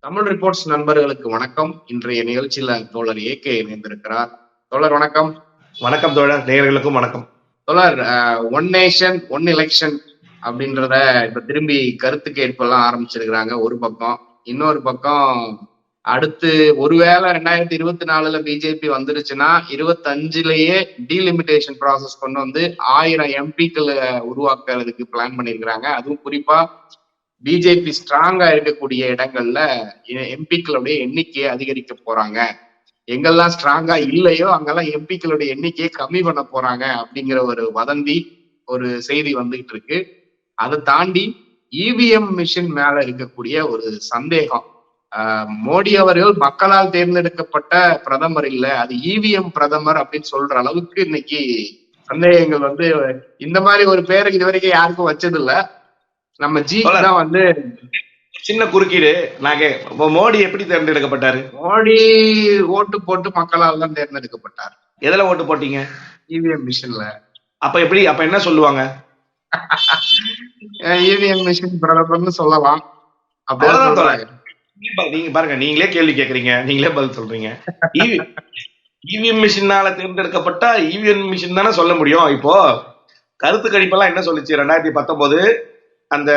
Tamil reports நண்பர்களுக்கு வணக்கம். இன்றைய நிகழ்ச்சியில தோழர் ஏகே இணைந்திருக்கிறார். தோழர் வணக்கம். வணக்கம் தோழர். நேயர்களுக்கும் வணக்கம். தோழர் ஒன் நேஷன் ஒன் எலெக்ஷன் அப்படின்றத இப்ப திரும்பி கருத்து கேட்பெல்லாம் ஆரம்பிச்சிருக்கிறாங்க. ஒரு பக்கம் இன்னொரு பக்கம் அடுத்து ஒருவேளை ரெண்டாயிரத்தி இருபத்தி நாலுல பிஜேபி வந்துருச்சுன்னா இருபத்தஞ்சுலயே டீலிமிட்டேஷன் ப்ராசஸ் கொண்டு வந்து ஆயிரம் எம்பிக்களை உருவாக்குறதுக்கு பிளான் பண்ணியிருக்கிறாங்க. அதுவும் குறிப்பா பிஜேபி ஸ்ட்ராங்கா இருக்கக்கூடிய இடங்கள்ல எம்பிக்களுடைய எண்ணிக்கையை அதிகரிக்க போறாங்க. எங்கெல்லாம் ஸ்ட்ராங்கா இல்லையோ அங்கெல்லாம் எம்பிக்களுடைய எண்ணிக்கையை கம்மி பண்ண போறாங்க அப்படிங்கிற ஒரு வதந்தி ஒரு செய்தி வந்துகிட்டு இருக்கு. அதை தாண்டி இவிஎம் மிஷின் மேல இருக்கக்கூடிய ஒரு சந்தேகம் மோடி அவர்கள் மக்களால் தேர்ந்தெடுக்கப்பட்ட பிரதமர் இல்ல அது இவிஎம் பிரதமர் அப்படின்னு சொல்ற அளவுக்கு இன்னைக்கு சந்தேகங்கள் வந்து இந்த மாதிரி ஒரு பேருக்கு இது வரைக்கும் யாருக்கும் வச்சது இல்ல நம்ம ஜி தான் வந்து சின்ன குறுக்கீடு நாங்க மோடி எப்படி தேர்ந்தெடுக்கப்பட்டாரு? மோடி ஓட்டு போட்டு மக்களால் தான் தேர்ந்தெடுக்கப்பட்டார். எதுல ஓட்டு போட்டீங்க? இவிஎம் மிஷின்ல. அப்ப எப்படி அப்ப என்ன சொல்லுவாங்க? இவிஎம் மிஷின் பிரதமர்னு சொல்லலாம். சொல்றாங்க நீங்க பாருங்க நீங்களே கேள்வி கேக்குறீங்க. நீங்களே பதில் சொல்றீங்க. இவிஎம் மிஷினால தேர்ந்தெடுக்கப்பட்டா இவிஎம் மிஷின் தானே சொல்ல முடியும்? இப்போ கருத்து கணிப்பெல்லாம் என்ன சொல்லுச்சு? ரெண்டாயிரத்தி பத்தொன்பது அந்த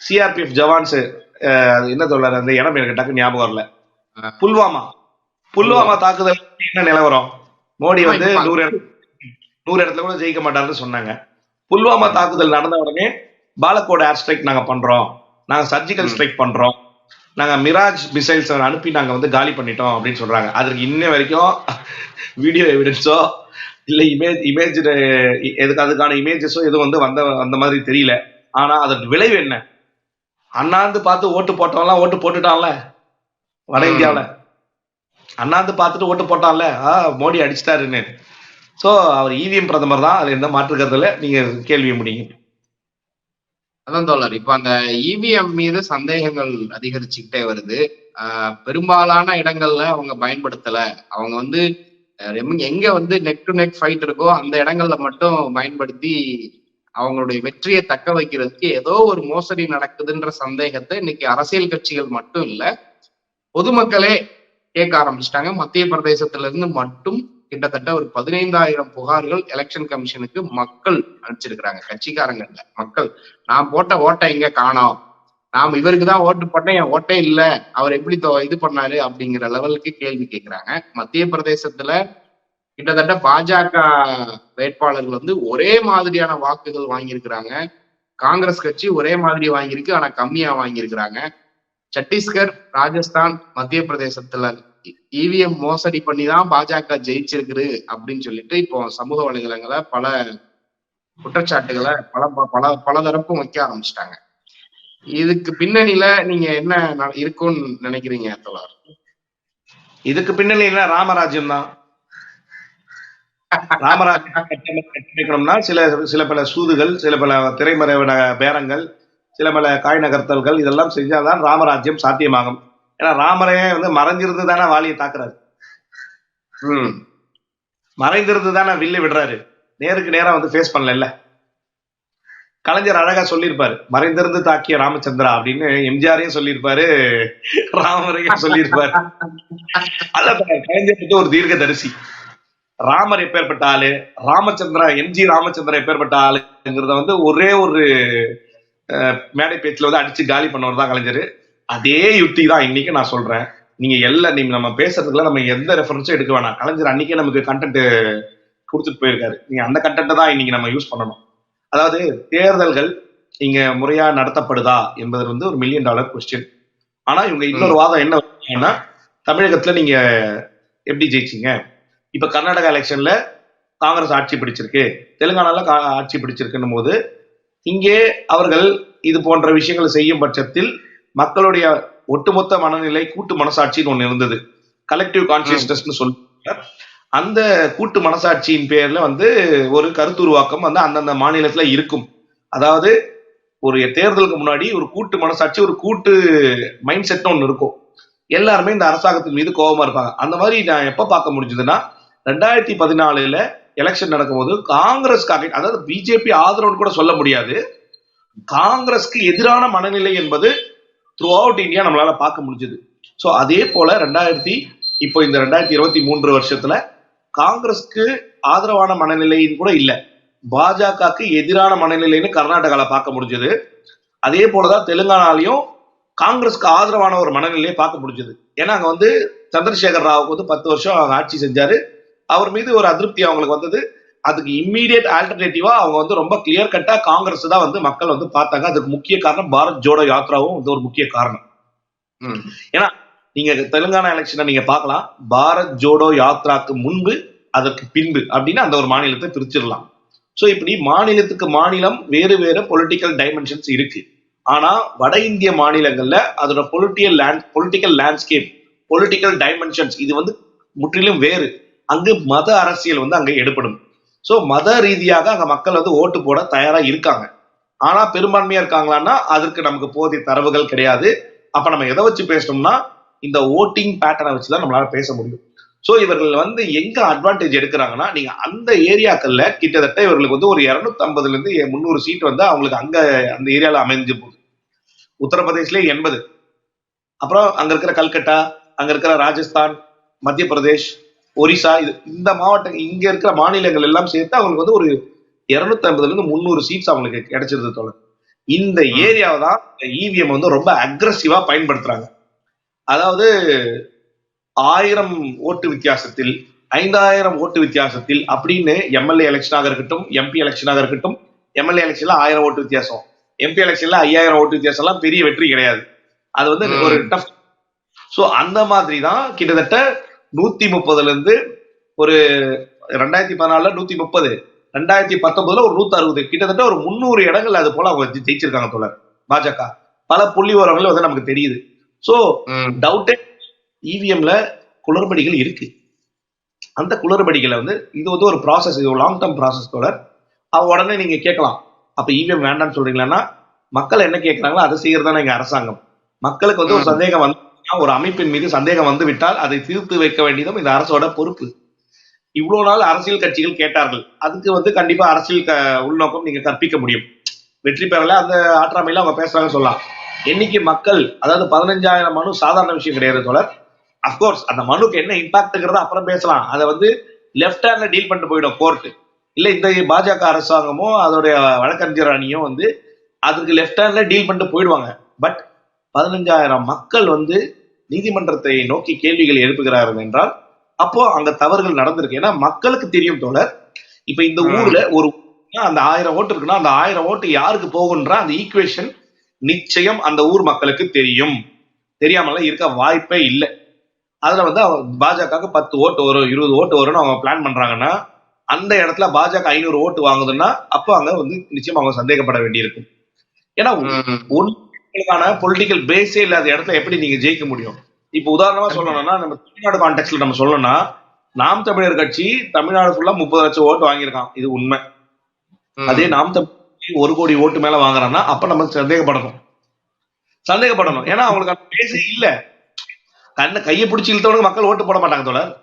சிஆர்பிஎஃப் ஜவான்ஸ் என்ன சொல்றாரு? அந்த இடம் எனக்கு டக்கு ஞாபகம் வரல. புல்வாமா. புல்வாமா தாக்குதல் என்ன நிலவரம் மோடி வந்து நூறு நூறு இடத்துல கூட ஜெயிக்க மாட்டாருன்னு சொன்னாங்க. புல்வாமா தாக்குதல் நடந்த உடனே பாலக்கோட் ஏர் ஸ்ட்ரைக் நாங்க பண்றோம். நாங்க சர்ஜிக்கல். ஸ்ட்ரைக் பண்றோம். நாங்க மிராஜ் மிசைல்ஸ் அனுப்பி நாங்க வந்து காலி பண்ணிட்டோம் அப்படின்னு சொல்றாங்க. அதற்கு இன்ன வரைக்கும் வீடியோ எவிடன்ஸோ இல்ல இமேஜ் இமேஜ் எதுக்கு அதுக்கான இமேஜஸோ எதுவும் வந்து வந்த அந்த மாதிரி தெரியல. ஆனா அதற்கு விளைவு என்ன? அண்ணாந்து பார்த்து ஓட்டு போட்டவன்லாம் ஓட்டு போட்டுட்டான்ல வட. இந்தியாவுல. அண்ணாந்து பார்த்துட்டு ஓட்டு போட்டான்ல ஆ மோடி அடிச்சிட்டாருன்னு. சோ அவர் இவிஎம் பிரதமர் தான் அது எந்த மாற்று கருத்துல நீங்க கேள்வியை முடியும் அதான் தோழர். இப்ப அந்த இவிஎம் மீது சந்தேகங்கள் அதிகரிச்சுக்கிட்டே வருது. ஆஹ் பெரும்பாலான இடங்கள்ல அவங்க பயன்படுத்தல. அவங்க வந்து எங்க- எங்க வந்து நெக் டு நெக் ஃபைட் இருக்கோ அந்த இடங்கள்ல மட்டும் பயன்படுத்தி அவங்களுடைய வெற்றியை தக்க வைக்கிறதுக்கு ஏதோ ஒரு மோசடி நடக்குதுன்ற சந்தேகத்தை இன்னைக்கு அரசியல் கட்சிகள் மட்டும் இல்ல பொதுமக்களே கேட்க ஆரம்பிச்சிட்டாங்க. மத்திய பிரதேசத்துல இருந்து மட்டும் கிட்டத்தட்ட ஒரு பதினைந்தாயிரம் புகார்கள் எலெக்ஷன் கமிஷனுக்கு மக்கள் அனுப்பிச்சிருக்கிறாங்க. கட்சிக்காரங்க இல்ல மக்கள். நான் போட்ட ஓட்டை எங்க காணோம். நாம் இவருக்கு தான் ஓட்டு போட்டேன் என் ஓட்டே இல்லை. அவர் எப்படி தொ- இது பண்ணாரு அப்படிங்கிற லெவலுக்கு கேள்வி கேட்கிறாங்க. மத்திய பிரதேசத்துல கிட்டத்தட்ட பாஜக வேட்பாளர்கள் வந்து ஒரே மாதிரியான வாக்குகள் வாங்கியிருக்கிறாங்க. காங்கிரஸ் கட்சி ஒரே மாதிரி வாங்கியிருக்கு ஆனா கம்மியா வாங்கியிருக்கிறாங்க. சத்தீஸ்கர் ராஜஸ்தான் மத்திய பிரதேசத்துல இவிஎம் மோசடி பண்ணி தான் பாஜக ஜெயிச்சிருக்குது அப்படின்னு சொல்லிட்டு இப்போ சமூக வலைதளங்களை பல குற்றச்சாட்டுகளை பல பல பல தரப்பும் வைக்க ஆரம்பிச்சிட்டாங்க. இதுக்கு பின்னணியில நீங்க என்ன இருக்கும்னு நினைக்கிறீங்க தோழர்? இதுக்கு பின்னணி என்ன ராமராஜ்யம் தான். ராமராஜ்யம் கட்டமை- கட்டமைக்கணும்னா சில சில பல சூதுகள் சில பல திரைமறைவு ந- பேரங்கள் சில பல காய் நகர்த்தல்கள் இதெல்லாம் செஞ்சாதான் ராமராஜ்யம் சாத்தியமாகும். ஏன்னா ராமரே வந்து மறைஞ்சிருந்து தானே வாலியை தாக்குறாரு. ம். மறைந்திருந்து தானே வில்லு விடுறாரு. நேருக்கு நேரா வந்து ஃபேஸ் பண்ணல கலைஞர் அழகா சொல்லியிருப்பாரு மறைந்திருந்து தாக்கிய ராமச்சந்திரா அப்படின்னு எம்ஜிஆரையும் சொல்லியிருப்பாரு ராமரையும் சொல்லியிருப்பாரு. கலைஞர் வந்து ஒரு தீர்க்கதரிசி. ராமர் எப்பேற்பட்ட ஆளு ராமச்சந்திரா எம்ஜி ராமச்சந்திரன் எப்பேற்பட்ட ஆளுங்கிறத வந்து ஒரே ஒரு மேடை பேச்சுல வந்து அடிச்சு காலி பண்ணவர் தான் கலைஞர். அதே யுக்தி தான் இன்னைக்கு நான் சொல்றேன். நீங்க எல்லாம் நீங்க நம்ம பேசுறதுக்குள்ள நம்ம எந்த ரெஃபரன்ஸும் எடுக்க வேணாம். கலைஞர் அன்னைக்கே நமக்கு கண்டென்ட் கொடுத்துட்டு போயிருக்காரு. நீங்க அந்த கண்டென்ட்டை தான் இன்னைக்கு நம்ம யூஸ் பண்ணணும். அதாவது தேர்தல்கள் இங்க முறையா நடத்தப்படுதா என்பது வந்து ஒரு மில்லியன் டாலர் கொஸ்டின் ஆனா இவங்க இன்னொரு வாதம் என்ன தமிழகத்துல நீங்க எப்படி ஜெயிச்சீங்க? இப்ப கர்நாடகா எலெக்ஷன்ல காங்கிரஸ் ஆட்சி பிடிச்சிருக்கு. தெலுங்கானால ஆட்சி பிடிச்சிருக்குன்னும் போது இங்கே அவர்கள் இது போன்ற விஷயங்களை செய்யும் பட்சத்தில் மக்களுடைய ஒட்டுமொத்த மனநிலை கூட்டு மனசாட்சின்னு ஒண்ணு இருந்தது. கலெக்டிவ் கான்சியஸ்னஸ்னு சொல்லுவாங்க அந்த கூட்டு மனசாட்சியின் பேர்ல வந்து ஒரு கருத்துருவாக்கம் வந்து அந்தந்த மாநிலத்துல இருக்கும். அதாவது ஒரு தேர்தலுக்கு முன்னாடி ஒரு கூட்டு மனசாட்சி ஒரு கூட்டு மைண்ட் செட்னு ஒன்று இருக்கும். எல்லாருமே இந்த அரசாங்கத்தின் மீது கோபமா இருப்பாங்க. அந்த மாதிரி நான் எப்ப பார்க்க முடிஞ்சதுன்னா ரெண்டாயிரத்தி பதினாலுல எலெக்ஷன் நடக்கும்போது காங்கிரஸ்க்காக அதாவது பிஜேபி ஆதரவுன்னு கூட சொல்ல முடியாது. காங்கிரஸ்க்கு எதிரான மனநிலை என்பது த்ரூ அவுட் இந்தியா நம்மளால பார்க்க முடிஞ்சது. ஸோ அதே போல ரெண்டாயிரத்தி இப்போ இந்த ரெண்டாயிரத்தி இருபத்தி மூன்று வருஷத்துல காங்கிரஸ்க்கு ஆதரவான மனநிலைன்னு கூட இல்லை. பாஜகவுக்கு எதிரான மனநிலைன்னு கர்நாடகால பார்க்க முடிஞ்சது. அதே போலதான் தெலுங்கானாலையும் காங்கிரஸ்க்கு ஆதரவான ஒரு மனநிலையை பார்க்க முடிஞ்சது. ஏன்னா அங்க வந்து சந்திரசேகர் ராவுக்கு வந்து பத்து வருஷம் அவங்க ஆட்சி செஞ்சாரு. அவர் மீது ஒரு அதிருப்தி அவங்களுக்கு வந்தது. அதுக்கு இம்மீடியட் ஆல்டர்னேட்டிவா அவங்க வந்து ரொம்ப கிளியர் கட்டா காங்கிரஸ் தான் வந்து மக்கள் வந்து பார்த்தாங்க. அதுக்கு முக்கிய காரணம் பாரத் ஜோடோ யாத்ராவும் வந்து ஒரு முக்கிய காரணம். ம். நீங்க தெலுங்கானா எலெக்ஷனை நீங்க பார்க்கலாம். பாரத் ஜோடோ யாத்ராக்கு முன்பு அதற்கு பின்பு அப்படின்னு அந்த ஒரு மாநிலத்தை பிரிச்சிடலாம். சோ இப்படி மாநிலத்துக்கு மாநிலம் வேறு வேறு பொலிட்டிக்கல் டைமென்ஷன்ஸ் இருக்கு. ஆனா வட இந்திய மாநிலங்கள்ல அதோட political land political landscape political dimensions இது வந்து முற்றிலும் வேறு. அங்கு மத அரசியல் வந்து அங்க எடுப்படும் ஸோ மத ரீதியாக அங்கே மக்கள் வந்து ஓட்டு போட தயாரா இருக்காங்க. ஆனா பெரும்பான்மையா இருக்காங்களான்னா அதற்கு நமக்கு போதிய தரவுகள் கிடையாது. அப்ப நம்ம எதை வச்சு பேசணும்னா இந்த ஓட்டிங் பேட்டர்னை வச்சுதான் நம்மளால பேச முடியும். ஸோ இவர்கள் வந்து எங்க அட்வான்டேஜ் எடுக்கிறாங்கன்னா நீங்க அந்த ஏரியாக்கள்ல கிட்டத்தட்ட இவர்களுக்கு வந்து ஒரு 250 ஐம்பதுல இருந்து முந்நூறு சீட் வந்து அவங்களுக்கு அங்க அந்த ஏரியால அமைஞ்சு போகுது. உத்தரப்பிரதேஷ்ல எண்பது. அப்புறம் அங்க இருக்கிற கல்கட்டா அங்க இருக்கிற ராஜஸ்தான் மத்திய பிரதேஷ் ஒரிசா இது இந்த மாவட்டம் இங்க இருக்கிற மாநிலங்கள் எல்லாம் சேர்த்து அவங்களுக்கு வந்து ஒரு 250 ஐம்பதுல இருந்து முந்நூறு சீட்ஸ் அவங்களுக்கு கிடைச்சிருது தோழர். இந்த. ஏரியாவை தான் இவிஎம் வந்து ரொம்ப அக்ரஸிவா பயன்படுத்துறாங்க. அதாவது ஆயிரம் ஓட்டு வித்தியாசத்தில் ஐந்தாயிரம் ஓட்டு வித்தியாசத்தில் அப்படின்னு எம்எல்ஏ எலெக்ஷனாக இருக்கட்டும் எம்பி எலெக்ஷனாக இருக்கட்டும் எம்எல்ஏ எலெக்ஷன்ல ஆயிரம் ஓட்டு வித்தியாசம். எம்பி எலெக்ஷன்ல ஐயாயிரம் ஓட்டு வித்தியாசம் எல்லாம் பெரிய வெற்றி கிடையாது. அது வந்து. ஒரு டஃப் சோ அந்த மாதிரி தான் கிட்டத்தட்ட நூத்தி முப்பதுல இருந்து ஒரு ரெண்டாயிரத்தி பதினாலுல நூத்தி முப்பது ரெண்டாயிரத்தி பத்தொன்பதுல ஒரு நூத்தி அறுபது கிட்டத்தட்ட ஒரு முந்நூறு இடங்கள் அது போல அவங்க ஜெயிச்சிருக்காங்க தோழர் பாஜக. பல புள்ளி விவரங்கள் வந்து நமக்கு தெரியுது. சோ. டவுட்டே இவிஎம்ல குளறுபடிகள் இருக்கு. அந்த குளறுபடிகளை வந்து இது வந்து ஒரு ப்ராசஸ் இது ஒரு லாங் டேர்ம் ப்ராசஸ் தொடர் அவ உடனே நீங்க கேட்கலாம். அப்ப இவிஎம் வேண்டாம்னு சொல்றீங்களா மக்கள் என்ன கேட்கறாங்களோ அதை செய்யறதானே எங்க அரசாங்கம். மக்களுக்கு வந்து ஒரு. சந்தேகம் வந்து ஒரு அமைப்பின் மீது சந்தேகம் வந்து விட்டால் அதை தீர்த்து வைக்க வேண்டியதும் இந்த அரசோட பொறுப்பு. இவ்வளவு நாள் அரசியல் கட்சிகள் கேட்டார்கள். அதுக்கு வந்து கண்டிப்பா அரசியல் க உள்நோக்கம் நீங்க கற்பிக்க முடியும். வெற்றி பெறல அந்த ஆற்றாமையில அவங்க பேசுறாங்கன்னு சொல்லலாம். என்னைக்கு மக்கள் அதாவது பதினஞ்சாயிரம் மனு சாதாரண விஷயம் கிடையாது தொடர் அஃப்கோர்ஸ் அந்த மனுக்கு என்ன இம்பாக்ட்ங்கிறத அப்புறம் பேசலாம். அதை வந்து லெஃப்ட் ஹேண்ட்ல டீல் பண்ணிட்டு போயிடும் கோர்ட் இல்ல இந்த பாஜக அரசாங்கமோ அதோடைய வழக்கறிஞர் அணியும் வந்து அதுக்கு லெஃப்ட் ஹேண்ட்ல டீல் பண்ணிட்டு போயிடுவாங்க. பட் பதினஞ்சாயிரம் மக்கள் வந்து நீதிமன்றத்தை நோக்கி கேள்விகள் எழுப்புகிறார்கள் என்றால் அப்போ அங்க தவறுகள் நடந்திருக்கு ஏன்னா மக்களுக்கு தெரியும் தோழர் இப்ப இந்த. ஊர்ல ஒரு அந்த ஆயிரம் ஓட்டு இருக்குன்னா அந்த ஆயிரம் ஓட்டு யாருக்கு போகுன்ற அந்த ஈக்குவேஷன் நிச்சயம் அந்த ஊர் மக்களுக்கு தெரியும் தெரியாமலாம் இருக்க வாய்ப்பே இல்லை அதுல வந்து பாஜகவுக்கு பத்து ஓட்டு வரும் இருபது ஓட்டு வரும்னு அவங்க பிளான் பண்றாங்கன்னா அந்த இடத்துல பாஜக ஐநூறு ஓட்டு வாங்குதுன்னா அப்போ அங்க வந்து நிச்சயம் அவங்க சந்தேகப்பட வேண்டியிருக்கும் ஏன்னா ம். உங்களுக்கான பொலிட்டிக்கல் பேஸே இல்லாத இடத்துல எப்படி நீங்க ஜெயிக்க முடியும்? இப்ப உதாரணமா சொல்லணும்னா நம்ம தமிழ்நாடு கான்டெக்ட்ல நம்ம சொல்லணும்னா நாம் தமிழர் கட்சி தமிழ்நாடு ஃபுல்லா முப்பது லட்சம் ஓட்டு வாங்கியிருக்கான். இது உண்மை. அதே நாம் தமிழ் ஒரு கோடி ஓட்டு மேல வாங்குறான்னா அப்ப நம்ம சந்தேகப்படணும். சந்தேகப்படணும். ஏன்னா அவங்களுக்கு அந்த பேஸே இல்ல. கண்ணை கையை பிடிச்சி இழுத்தவனுக்கு மக்கள் ஓட்டு போட மாட்டாங்க தோழர்.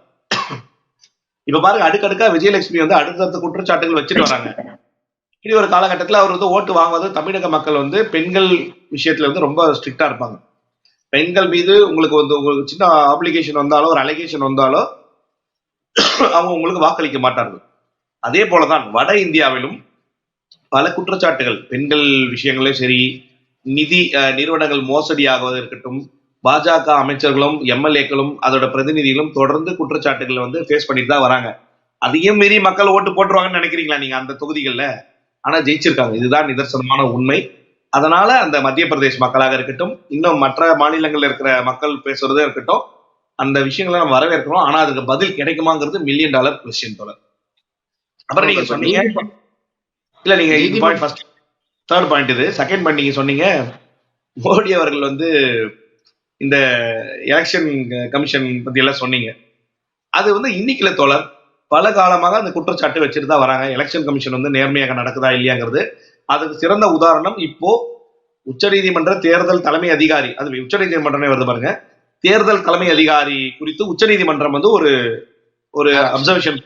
இப்ப பாருங்க அடுக்கடுக்கா விஜயலட்சுமி வந்து அடுத்தடுத்த குற்றச்சாட்டுகள் வச்சுட்டு வராங்க. இப்படி ஒரு காலகட்டத்துல அவர் வந்து ஓட்டு வாங்குவது தமிழக மக்கள் வந்து பெண்கள் விஷயத்துல வந்து ரொம்ப ஸ்ட்ரிக்டா இருப்பாங்க. பெண்கள் மீது உங்களுக்கு வந்து உங்களுக்கு சின்ன அப்ளிகேஷன் வந்தாலோ ஒரு அலிகேஷன் வந்தாலோ அவங்க உங்களுக்கு வாக்களிக்க மாட்டார்கள். அதே போலதான் வட இந்தியாவிலும் பல குற்றச்சாட்டுகள் பெண்கள் விஷயங்களும் சரி நிதி அஹ், நிறுவனங்கள் மோசடி ஆகுவது இருக்கட்டும் பாஜக அமைச்சர்களும் எம்எல்ஏக்களும் அதோட பிரதிநிதிகளும் தொடர்ந்து குற்றச்சாட்டுகளை வந்து ஃபேஸ் பண்ணிட்டு தான் வராங்க. அதையும் மீறி மக்கள் ஓட்டு போட்டுருவாங்கன்னு நினைக்கிறீங்களா நீங்க அந்த தொகுதிகள்ல? ஆனா ஜெயிச்சிருக்காங்க. இதுதான் நிதர்சனமான உண்மை. அதனால அந்த மத்திய பிரதேஷ் மக்களாக இருக்கட்டும் இன்னும் மற்ற மாநிலங்கள்ல இருக்கிற மக்கள் பேசுறதே இருக்கட்டும் அந்த விஷயங்களை நம்ம வரவேற்கிறோம். ஆனா அதுக்கு பதில் கிடைக்குமாங்கிறது மில்லியன் டாலர் கொஸ்டின் போல அப்புறம் நீங்க சொன்னீங்க. இல்ல நீங்க இது பாயிண்ட் ஃபர்ஸ்ட் தேர்ட் பாயிண்ட் இது. செகண்ட் பாயிண்ட் நீங்க சொன்னீங்க. மோடி அவர்கள் வந்து இந்த எலெக்ஷன் கமிஷன் பத்தி எல்லாம் சொன்னீங்க. அது வந்து இன்னைக்குல தோழர் பல காலமாக அந்த குற்றச்சாட்டு வச்சுட்டு தான் வராங்க. எலெக்ஷன் கமிஷன் வந்து நேர்மையாக நடக்குதா இல்லையாங்கிறது. அதுக்கு சிறந்த உதாரணம் இப்போ உச்சநீதிமன்ற தேர்தல் தலைமை அதிகாரி அது உச்சநீதிமன்றமே வருது பாருங்க. தேர்தல் தலைமை அதிகாரி குறித்து உச்சநீதிமன்றம் வந்து ஒரு ஒரு அப்சர்வேஷன்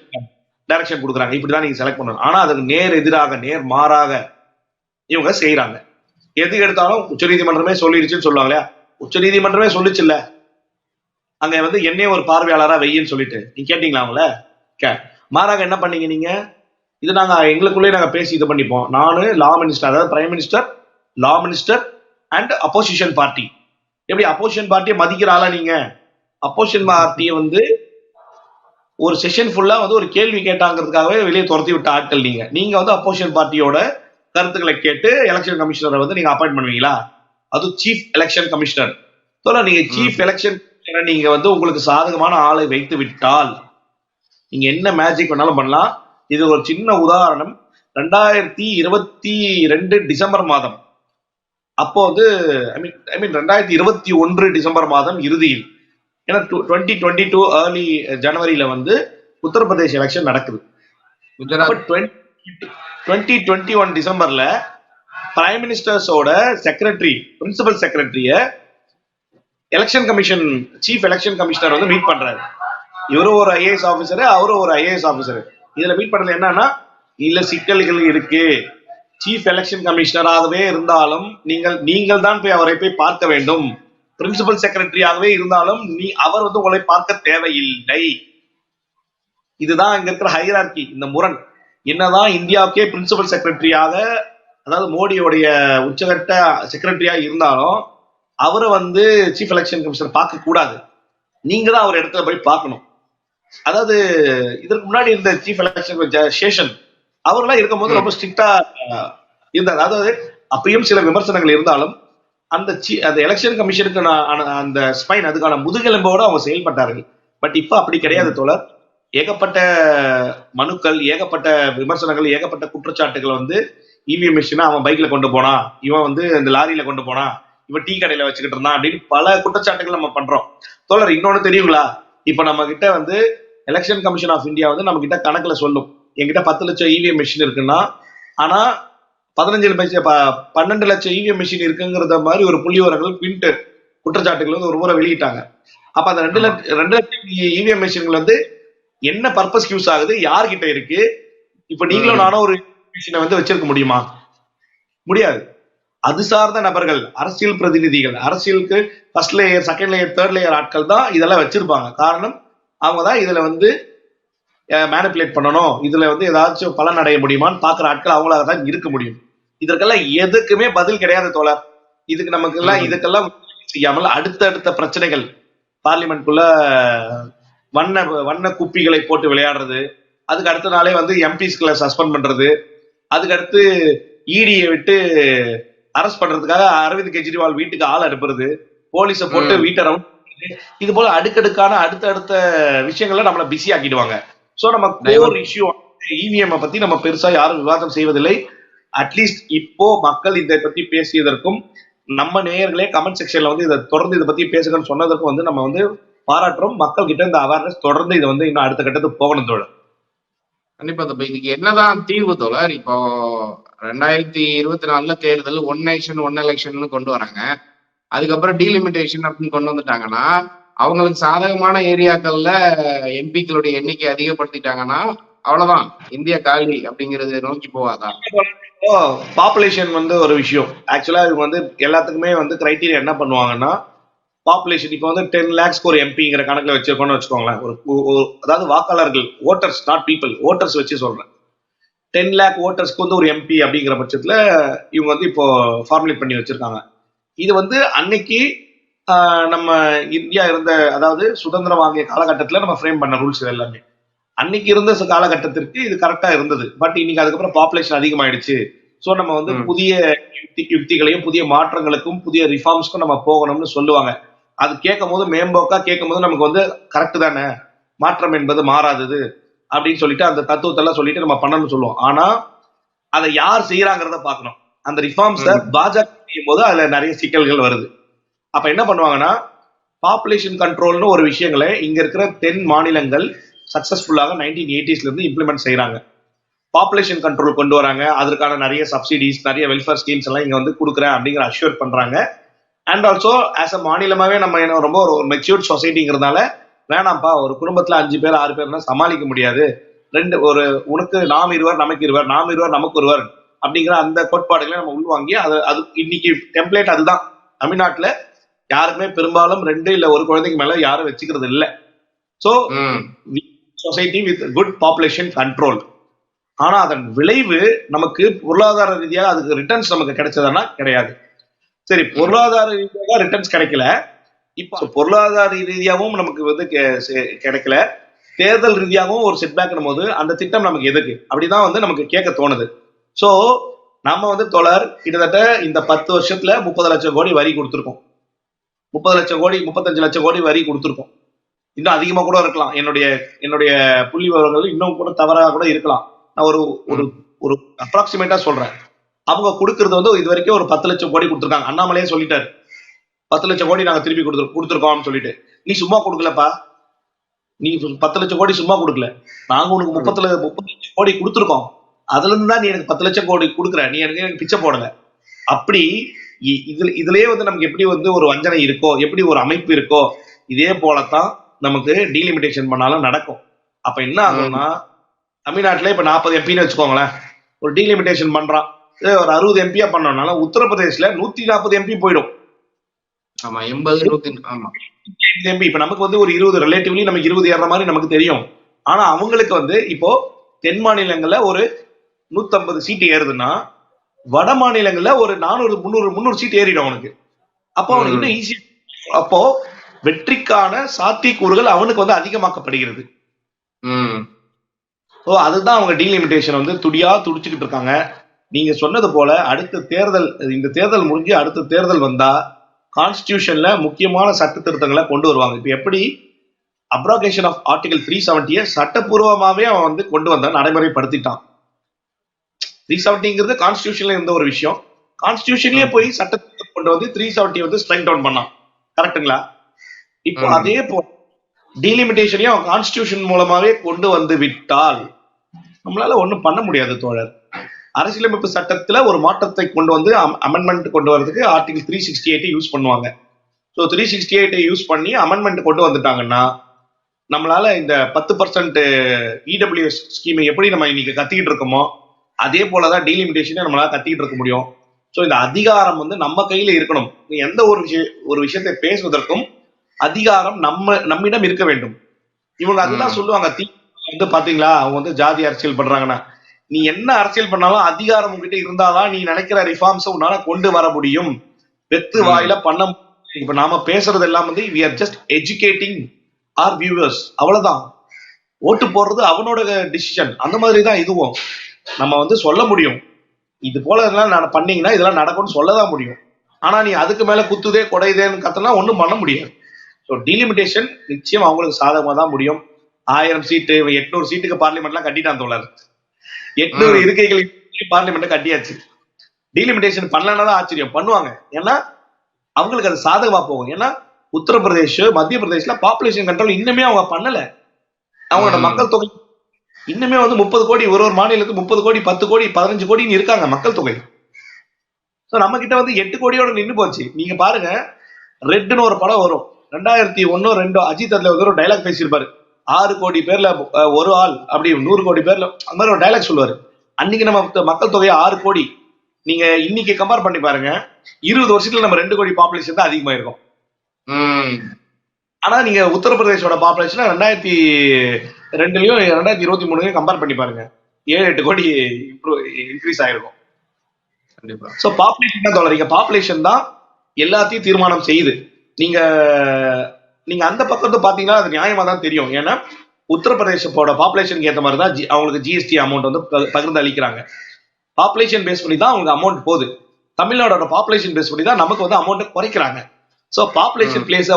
டைரக்ஷன் கொடுக்குறாங்க. இப்படிதான் நீங்க செலக்ட் பண்ணணும். ஆனா அதுக்கு நேர் எதிராக நேர் மாறாக இவங்க செய்யறாங்க எது எடுத்தாலும் உச்சநீதிமன்றமே சொல்லிடுச்சுன்னு சொல்லுவாங்க இல்லையா? உச்சநீதிமன்றமே சொல்லிச்சுல்ல அங்க வந்து என்னையே ஒரு பார்வையாளரா வெய்யின்னு சொல்லிட்டு. நீங்க கேட்டீங்களா அவங்கள? மாறாக என்ன பண்ணீங்க நீங்க? இது நாங்க எங்களுக்குள்ளே நாங்க பேசி இது பண்ணிப்போம். நானு லா மினிஸ்டர் அதாவது prime minister law minister and opposition party எப்படி அப்போசிஷன் பார்ட்டியை மதிக்கிற ஆளா நீங்க? அப்போசிஷன் பார்ட்டியை வந்து ஒரு செஷன் ஃபுல்லா வந்து ஒரு கேள்வி கேட்டாங்கிறதுக்காகவே வெளியே துரத்தி விட்ட ஆட்கள் நீங்க. நீங்க வந்து அப்போசிஷன் பார்ட்டியோட கருத்துக்களை கேட்டு எலெக்ஷன் கமிஷனரை வந்து நீங்க அப்பாயிண்ட் பண்ணுவீங்களா? அது சீஃப் எலெக்ஷன் கமிஷனர் நீங்க சீஃப் எலெக்ஷன் நீங்க வந்து உங்களுக்கு சாதகமான ஆளை வைத்து விட்டால் நீங்க என்ன மேஜிக் வேணாலும் பண்ணலாம். இது ஒரு சின்ன உதாரணம். ரெண்டாயிரத்தி இருபத்தி ரெண்டு டிசம்பர் மாதம். அப்போ வந்து ஐ மீன் ஐ மீன் ரெண்டாயிரத்தி இருபத்தி ஒன்று டிசம்பர் மாதம் இறுதியில். ஏன்னா டுவெண்ட்டி டுவெண்ட்டி டூ ஏர்லி ஜனவரியில வந்து உத்தரப்பிரதேஷ் எலெக்ஷன் நடக்குது. குஜராத். டுவெண்ட்டி டுவெண்ட்டி ஒன் டிசம்பர்ல பிரைம் மினிஸ்டர்ஸோட secretary principal செக்ரட்டரிய election commission chief election commissioner வந்து மீட் பண்றாரு. இவரும் ஒரு ஐஏஎஸ் ஆஃபீஸரு அவரும் ஒரு ஐஏஎஸ் ஆஃபீஸரு இதுல மீட் பண்ணல என்னன்னா இல்ல சிக்கல்கள் இருக்கு. சீஃப் எலெக்ஷன் கமிஷனராகவே இருந்தாலும் நீங்கள் நீங்கள் தான் போய் அவரை போய் பார்க்க வேண்டும். பிரின்சிபல் செக்ரட்டரியாகவே இருந்தாலும் நீ அவர் வந்து உங்களை பார்க்க தேவையில்லை. இதுதான் இங்க இருக்கிற ஹைரார்கி இந்த முரண். என்னதான் இந்தியாவுக்கே பிரின்சிபல் செக்ரட்டரியாக அதாவது மோடியோடைய உச்சகட்ட செக்ரட்டரியா இருந்தாலும் அவரை வந்து சீஃப் எலெக்ஷன் கமிஷனர் பார்க்க கூடாது நீங்க தான் அவர் இடத்துல போய் பார்க்கணும். அதாவது இதற்கு முன்னாடி இருந்த சீஃப் எலெக்ஷன் சேஷன் அவர்லாம் இருக்கும்போது ரொம்ப ஸ்ட்ரிக்டா இருந்தார். அதாவது அப்பயும் சில விமர்சனங்கள் இருந்தாலும் அந்த அந்த எலெக்ஷன் கமிஷனுக்கு அந்த ஸ்பைன் அதுக்கான முதுகெலும்போட அவங்க செயல்பட்டார்கள். பட் இப்ப அப்படி கிடையாது தோழர். ஏகப்பட்ட மனுக்கள் ஏகப்பட்ட விமர்சனங்கள் ஏகப்பட்ட குற்றச்சாட்டுகள் வந்து இவிஎம் மிஷினா அவன் பைக்ல கொண்டு போனா இவன் வந்து இந்த லாரியில கொண்டு போனா இவன் டீ கடையில வச்சுக்கிட்டு இருந்தான் அப்படின்னு பல குற்றச்சாட்டுகள் நம்ம பண்றோம். தோழர் இன்னொன்னு தெரியுங்களா? இப்ப நம்ம கிட்ட வந்து எலெக்ஷன் கமிஷன் ஆஃப் இந்தியா வந்து நம்ம கிட்ட கணக்குல சொல்லும். என்கிட்ட பத்து லட்சம் இவிஎம் மிஷின் இருக்குன்னா ஆனா பதினஞ்சு லட்சம் பன்னெண்டு லட்சம் இவிஎம் மிஷின் இருக்குங்கிறத மாதிரி ஒரு புள்ளி பின்ட்டு குற்றச்சாட்டுகள் வந்து ஒரு முறை வெளியிட்டாங்க. அப்ப அந்த ரெண்டு லட்சம் ரெண்டு லட்சம் இவிஎம் மிஷின்கள் வந்து என்ன பர்பஸ் யூஸ் ஆகுது யார்கிட்ட இருக்கு? இப்ப நீங்களும். நானும் ஒரு மிஷினை வந்து வச்சிருக்க முடியுமா? முடியாது. அது சார்ந்த நபர்கள் அரசியல் பிரதிநிதிகள் அரசியலுக்கு first layer second layer third layer ஆட்கள் தான் இதெல்லாம் வச்சிருப்பாங்க. காரணம் அவங்க தான் இதுல வந்து மேனிப்புலேட் பண்ணணும். இதுல வந்து ஏதாச்சும் பலன் அடைய முடியுமான்னு பாக்குற ஆட்கள் அவங்களால தான் இருக்க முடியும். இதற்கெல்லாம் எதுக்குமே பதில் கிடையாது தோழர். இதுக்கு நமக்கு எல்லாம். இதுக்கெல்லாம் செய்யாமல் அடுத்தடுத்த பிரச்சனைகள் பார்லிமெண்ட்குள்ள வண்ண வண்ண குப்பிகளை போட்டு விளையாடுறது அதுக்கு அடுத்த நாளே வந்து எம்பிஸ்களை சஸ்பெண்ட் பண்றது அதுக்கு அடுத்து இடியை விட்டு அரெஸ்ட் பண்றதுக்காக அரவிந்த் கெஜ்ரிவால் வீட்டுக்கு ஆள் அனுப்புறது போலீஸை போட்டு. வீட்டை ரவுண்ட் இது போல அடுக்கடுக்கான அடுத்தடுத்த விஷயங்களை நம்மள பிஸி ஆக்கிடுவாங்க. சோ நம்ம கோர் இஷ்யூ இவிஎம் பத்தி நம்ம பெருசா யாரும் விவாதம் செய்வதில்லை. அட்லீஸ்ட் இப்போ மக்கள் இதை பத்தி பேசியதற்கும் நம்ம நேயர்களே கமெண்ட் செக்ஷன்ல வந்து இதை தொடர்ந்து இதை பத்தி பேசுங்கன்னு சொன்னதற்கும் வந்து நம்ம வந்து பாராட்டுறோம். மக்கள் கிட்ட இந்த அவேர்னஸ் தொடர்ந்து இதை வந்து இன்னும் அடுத்த கட்டத்துக்கு போகணும் தோழர். கண்டிப்பா தம்பி இதுக்கு என்னதான் தீர்வு தோழர்? இப்போ ரெண்டாயிரத்தி இருபத்தி நாலுல தேர்தல் ஒன் நேஷன் ஒன் எலெக்ஷன் கொண்டு வராங்க. அதுக்கப்புறம் டீலிமிட்டேஷன் அப்படின்னு கொண்டு வந்துட்டாங்கன்னா அவங்களுக்கு சாதகமான ஏரியாக்கள்ல எம்பிக்களுடைய எண்ணிக்கை அதிகப்படுத்திட்டாங்கன்னா அவ்வளவுதான். இந்தியா காலி அப்படிங்கறது நோக்கி போவாதான் பாப்புலேஷன் வந்து ஒரு விஷயம். ஆக்சுவலா இது வந்து எல்லாத்துக்குமே வந்து கிரைட்டீரியா என்ன பண்ணுவாங்கன்னா பாப்புலேஷன் இப்போ வந்து டென் லேக்ஸ்க்கு ஒரு எம்பிங்கிற கணக்குல வச்சிருக்கோம்னு வச்சுக்கோங்களேன். ஒரு- அதாவது வாக்காளர்கள் ஓட்டர்ஸ் நாட் பீப்புள் ஓட்டர்ஸ் வச்சு சொல்றேன். டென் லேக் ஓட்டர்ஸ்க்கு வந்து ஒரு எம்பி அப்படிங்கிற பட்சத்துல இவங்க வந்து இப்போ ஃபார்முலேட் பண்ணி வச்சிருக்காங்க. இது வந்து அன்னைக்கு நம்ம இந்தியா இருந்த அதாவது சுதந்திரம் வாங்கிய காலகட்டத்துல நம்ம ஃப்ரேம் பண்ண ரூல்ஸ் இது எல்லாமே. அன்னைக்கு இருந்த காலகட்டத்திற்கு இது கரெக்டா இருந்தது. பட் இன்னைக்கு அதுக்கப்புறம் பாப்புலேஷன் அதிகமாயிடுச்சு. ஸோ நம்ம வந்து. புதிய யுக்தி யுக்திகளையும் புதிய மாற்றங்களுக்கும் புதிய ரிஃபார்ம்ஸ்க்கும் நம்ம போகணும்னு சொல்லுவாங்க. அது கேட்கும் போது மேம்போக்கா கேட்கும் போது நமக்கு வந்து கரெக்ட் தானே? மாற்றம் என்பது மாறாதது. அப்படின்னு சொல்லிட்டு அந்த தத்துவத்தெல்லாம் சொல்லிட்டு நம்ம பண்ணணும்னு சொல்லுவோம். ஆனா அதை யார் செய்யறாங்கிறத பார்க்கணும். அந்த ரிஃபார்ம்ஸை. பாஜக செய்யும் போது அதுல நிறைய சிக்கல்கள் வருது. அப்ப என்ன பண்ணுவாங்கன்னா பாப்புலேஷன் கண்ட்ரோல்னு ஒரு விஷயங்களை இங்க இருக்கிற தென் மாநிலங்கள் சக்சஸ்ஃபுல்லாக நைன்டீன் எயிட்டிஸ்ல இருந்து இம்ப்ளிமெண்ட் செய்றாங்க. பாப்புலேஷன் கண்ட்ரோல் கொண்டு வராங்க. அதற்கான நிறைய சப்சிடிஸ் நிறைய வெல்ஃபேர் ஸ்கீம்ஸ் எல்லாம் இங்க வந்து கொடுக்குறேன் அப்படிங்கிற அஷ்யூர் பண்றாங்க. அண்ட் ஆல்சோ ஆஸ் அ மாநிலமாவே நம்ம என்ன ரொம்ப ஒரு மெச்சூர்ட் சொசைட்டிங்கிறதுனால வேணாம்ப்பா ஒரு குடும்பத்துல அஞ்சு பேர் ஆறு பேர்னா சமாளிக்க முடியாது. ரெண்டு ஒரு உனக்கு நாம் இருவர் நமக்கு இருவர் நாம் இருவர் நமக்கு ஒருவர் அப்படிங்கிற அந்த கோட்பாடுகளை நம்ம உள்வாங்கி அது அது இன்னைக்கு டெம்ப்ளேட் அதுதான். தமிழ்நாட்டுல யாருக்குமே பெரும்பாலும் ரெண்டு இல்ல ஒரு குழந்தைக்கு மேல யாரும் வச்சுக்கிறது இல்ல. So hmm. Society with good population control ஆனா அதன் விளைவு நமக்கு பொருளாதார ரீதியாக அதுக்கு ரிட்டர்ன்ஸ் நமக்கு கிடைச்சதுன்னா கிடையாது. சரி பொருளாதார ரீதியாக ரிட்டர்ன்ஸ் கிடைக்கல. இப்போ பொருளாதார ரீதியாகவும் நமக்கு வந்து கிடைக்கல. தேர்தல் ரீதியாகவும் ஒரு செட்பேக் போது அந்த திட்டம் நமக்கு எதுக்கு? அப்படிதான் வந்து நமக்கு கேட்க தோணுது. சோ நம்ம வந்து தொடர் கிட்டத்தட்ட இந்த பத்து வருஷத்துல முப்பது லட்சம் கோடி வரி கொடுத்துருக்கோம். முப்பது லட்சம் கோடி முப்பத்தஞ்சு லட்சம் கோடி வரி கொடுத்துருக்கோம். இன்னும் அதிகமா கூட இருக்கலாம். என்னுடைய என்னுடைய புள்ளி விவரங்கள் இன்னும் கூட தவறாக கூட இருக்கலாம். நான் ஒரு ஒரு ஒரு அப்ராக்சிமேட்டா சொல்றேன். அவங்க கொடுக்கறது வந்து இது வரைக்கும் ஒரு பத்து லட்சம் கோடி கொடுத்துருக்காங்க. அண்ணாமலையே சொல்லிட்டாரு. பத்து லட்சம் கோடி நாங்க திருப்பி கொடுத்து கொடுத்துருக்கோம்னு சொல்லிட்டு. நீ சும்மா கொடுக்கலப்பா. நீ பத்து லட்சம் கோடி சும்மா கொடுக்கல. நாங்க உனக்கு முப்பத்துல முப்பது லட்சம் கோடி கொடுத்துருக்கோம். அதுல இருந்து தான் நீ எனக்கு பத்து லட்சம் கோடி கொடுக்குற. நீ எனக்கு எனக்கு பிச்சை போடல. அப்படி இ- இதுல இதுலயே வந்து நமக்கு எப்படி வந்து ஒரு வஞ்சனை இருக்கோ எப்படி ஒரு அமைப்பு இருக்கோ இதே போலத்தான் நமக்கு டீலிமிட்டேஷன் பண்ணாலும் நடக்கும். அப்ப என்ன ஆகும்னா தமிழ்நாட்டுல இப்ப நாற்பது எம்பின்னு வச்சுக்கோங்களேன். ஒரு டீலிமிட்டேஷன் பண்றான். ஒரு அறுபது எம்பியா பண்ணோம்னால உத்தரப்பிரதேஷ்ல நூத்தி நாற்பது எம்பி போயிடும். ஆமா எண்பது நூத்தி ஆமா. இப்ப நமக்கு வந்து ஒரு இருபது ரிலேட்டிவ்லி நமக்கு இருபது ஏற மாதிரி நமக்கு தெரியும். ஆனா அவங்களுக்கு வந்து இப்போ தென் மாநிலங்கள்ல ஒரு நூத்தம்பது சீட்டு ஏறுதுன்னா வட மாநிலங்கள்ல ஒரு நானூறு முந்நூறு முந்நூறு சீட் ஏறிடும் அவனுக்கு. அப்போ அவனுக்கு இன்னும் ஈஸி அப்போ வெற்றிக்கான சாத்தியக்கூறுகள் அவனுக்கு வந்து அதிகமாக்கப்படுகிறது. ஸோ அதுதான் அவங்க டீலிமிட்டேஷன் வந்து துடியா துடிச்சுக்கிட்டு இருக்காங்க. நீங்க சொன்னது போல அடுத்த தேர்தல் இந்த தேர்தல் முடிஞ்சு அடுத்த தேர்தல் வந்தா கான்ஸ்டியூஷன்ல முக்கியமான சட்ட திருத்தங்களை கொண்டு வருவாங்க. இப்போ எப்படி அப்ராகேஷன் ஆஃப் ஆர்டிகல் த்ரீ செவன்ட்டியை சட்டப்பூர்வமாவே அவன் வந்து கொண்டு வந்தான் நடைமுறைப்படுத்திட்டான். த்ரீ செவன்ட்டிங்கிறது கான்ஸ்டியூஷன்ல இருந்த ஒரு விஷயம்? கான்ஸ்டியூஷன்லயே போய் சட்ட திருத்தம் கொண்டு வந்து த்ரீ செவன்ட்டி வந்து ஸ்ட்ரைக் டவுன் பண்ணான். கரெக்ட்டுங்களா இப்போ. அதே போ டீலிமிட்டேஷனையும் அவன் கான்ஸ்டியூஷன் மூலமாவே கொண்டு வந்து விட்டால் நம்மளால ஒண்ணும் பண்ண முடியாது தோழர். அரசியலமைப்பு சட்டத்துல ஒரு மாற்றத்தை கொண்டு வந்து அமெண்ட்மெண்ட் கொண்டு வரதுக்கு ஆர்டிகல் த்ரீ சிக்ஸ்டி எயிட்டை யூஸ் பண்ணுவாங்க. ஸோ த்ரீ சிக்ஸ்டி எயிட்டை யூஸ் பண்ணி அமெண்ட்மெண்ட் கொண்டு வந்துட்டாங்கன்னா நம்மளால இந்த பத்து பர்சன்ட் இடபிள்யூஎஸ் ஸ்கீமை எப்படி நம்ம இன்னைக்கு கத்திக்கிட்டு இருக்கோமோ அதே போலதான் டீலிமிட்டேஷனை நம்மளால கத்திக்கிட்டு இருக்க முடியும். ஸோ இந்த அதிகாரம் வந்து நம்ம கையில இருக்கணும். எந்த ஒரு விஷய ஒரு விஷயத்தை பேசுவதற்கும் அதிகாரம் நம்ம நம்மிடம் இருக்க வேண்டும். இவங்க அதுதான். சொல்லுவாங்க தீ வந்து பாத்தீங்களா? அவங்க வந்து ஜாதி அரசியல் பண்றாங்கன்னா நீ என்ன அரசியல் பண்ணாலும் அதிகாரம் உங்ககிட்ட இருந்தாதான் நீ நினைக்கிற ரிஃபார்ம்ஸ் உன்னால கொண்டு வர முடியும். வெத்து. வாயில பண்ண. இப்ப நாம பேசுறது எல்லாம் வந்து we are just educating our viewers அவ்வளவுதான். ஓட்டு போடுறது அவனோட டிசிஷன் அந்த மாதிரி தான் இதுவும். நம்ம வந்து சொல்ல முடியும். இது போல இதெல்லாம் நான் பண்ணீங்கன்னா இதெல்லாம் நடக்கும்னு சொல்லதான் முடியும். ஆனா நீ அதுக்கு மேல குத்துதே கொடையுதேன்னு கத்தனா ஒண்ணும் பண்ண முடியாது. ஸோ டீலிமிட்டேஷன் நிச்சயம் அவங்களுக்கு சாதகமா தான் முடியும். ஆயிரம் சீட்டு எட்நூறு சீட்டுக்கு பார்லிமெண்ட்லாம் கட்டிட்டான் தோழர். எட்நூறு ம். இருக்கைகள் பார்லிமெண்ட்டை கட்டியாச்சு. டீலிமிட்டேஷன் பண்ணலன்னா தான் ஆச்சரியம். பண்ணுவாங்க. ஏன்னா அவங்களுக்கு அது சாதகமா போகும். ஏன்னா உத்தரப்பிரதேஷ் மத்திய பிரதேஷ்ல பாப்புலேஷன் கண்ட்ரோல் இன்னுமே அவங்க பண்ணல. அவங்களோட. மக்கள் தொகை இன்னுமே வந்து முப்பது கோடி ஒரு ஒரு மாநிலத்துக்கு முப்பது கோடி பத்து கோடி பதினஞ்சு கோடின்னு இருக்காங்க மக்கள் தொகை. ஸோ நம்ம கிட்ட வந்து எட்டு கோடியோட நின்று போச்சு. நீங்க பாருங்க ரெட்னு ஒரு படம் வரும். ரெண்டாயிரத்தி ஒன்னோ ரெண்டோ அஜித் அதுல வந்து ஒரு டைலாக் பேசியிருப்பாரு. ஆறு கோடி பேர்ல ஒரு ஆள் அப்படி நூறு கோடி பேர்ல அந்த மாதிரி ஒரு டைலாக் சொல்லுவாரு. அன்னைக்கு நம்ம மக்கள் தொகை ஆறு கோடி. நீங்க இன்னைக்கு கம்பேர் பண்ணி பாருங்க. இருபது வருஷத்துல நம்ம ரெண்டு கோடி பாப்புலேஷன் தான் அதிகமா இருக்கும் ஆனா நீங்க உத்தரப்பிரதேசோட பாப்புலேஷன் ரெண்டாயிரத்தி ரெண்டுலயும் ரெண்டாயிரத்தி இருபத்தி மூணுலயும் கம்பேர் பண்ணி பாருங்க. ஏழு எட்டு கோடி இன்க்ரீஸ் ஆயிருக்கும். கண்டிப்பா. ஸோ பாப்புலேஷன் தான் தொடரீங்க பாப்புலேஷன் தான் எல்லாத்தையும் தீர்மானம் செய்யுது. நீங்க நீங்க அந்த பக்கத்து பாத்தீங்கன்னா அது நியாயமா தான் தெரியும். ஏன்னா உத்தரப்பிரதேசத்தோட பாப்புலேஷனுக்கு ஏற்ற மாதிரி தான் அவங்களுக்கு ஜிஎஸ்டி அமௌண்ட் வந்து பகிர்ந்து அளிக்கிறாங்க. பாப்புலேஷன் பேஸ் பண்ணி தான் அவங்களுக்கு அமௌண்ட் போகுது. தமிழ்நாடோட பாப்புலேஷன் பேஸ் பண்ணி தான் நமக்கு வந்து அமௌண்ட் குறைக்கிறாங்க. So population. பிளேஸ்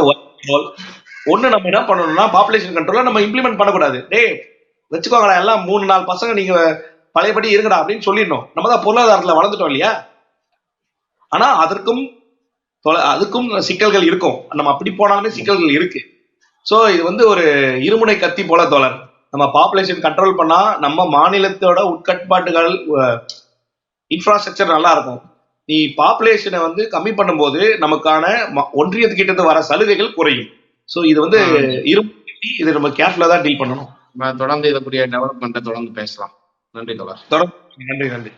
ஒன்னு நம்ம என்ன பண்ணணும்னா பாப்புலேஷன் கண்ட்ரோல நம்ம இம்ப்ளிமெண்ட் பண்ணக்கூடாது. டேய் வச்சுக்கோங்கடா எல்லாம் மூணு நாலு பசங்க நீங்க பழையபடி இருங்கடா அப்படின்னு சொல்லிடணும். நம்ம தான் பொருளாதாரத்துல வளர்ந்துட்டோம் இல்லையா? ஆனா அதற்கும் அதுக்கும் சிக்கல்கள் இருக்கும். நம்ம அப்படி போனாலுமே சிக்கல்கள் இருக்கு. சோ இது வந்து ஒரு இருமுனை கத்தி போல தோழர். நம்ம பாப்புலேஷன் கண்ட்ரோல் பண்ணா நம்ம மாநிலத்தோட உட்கட்பாட்டுகள் இன்ஃப்ராஸ்ட்ரக்சர் நல்லா இருக்கும் நீ பாப்புலேஷனை வந்து கம்மி பண்ணும்போது நமக்கான ஒன்றியத்துக்கிட்ட இருந்து வர சலுகைகள் குறையும். சோ இது வந்து கத்தி இது நம்ம கேர்ஃபுல்லா தான் டீல் பண்ணணும். தொடர்ந்து இதற்குரிய டெவலப்மெண்ட்டை தொடர்ந்து பேசலாம். நன்றி தோழர். தொடர்ந்து நன்றி நன்றி.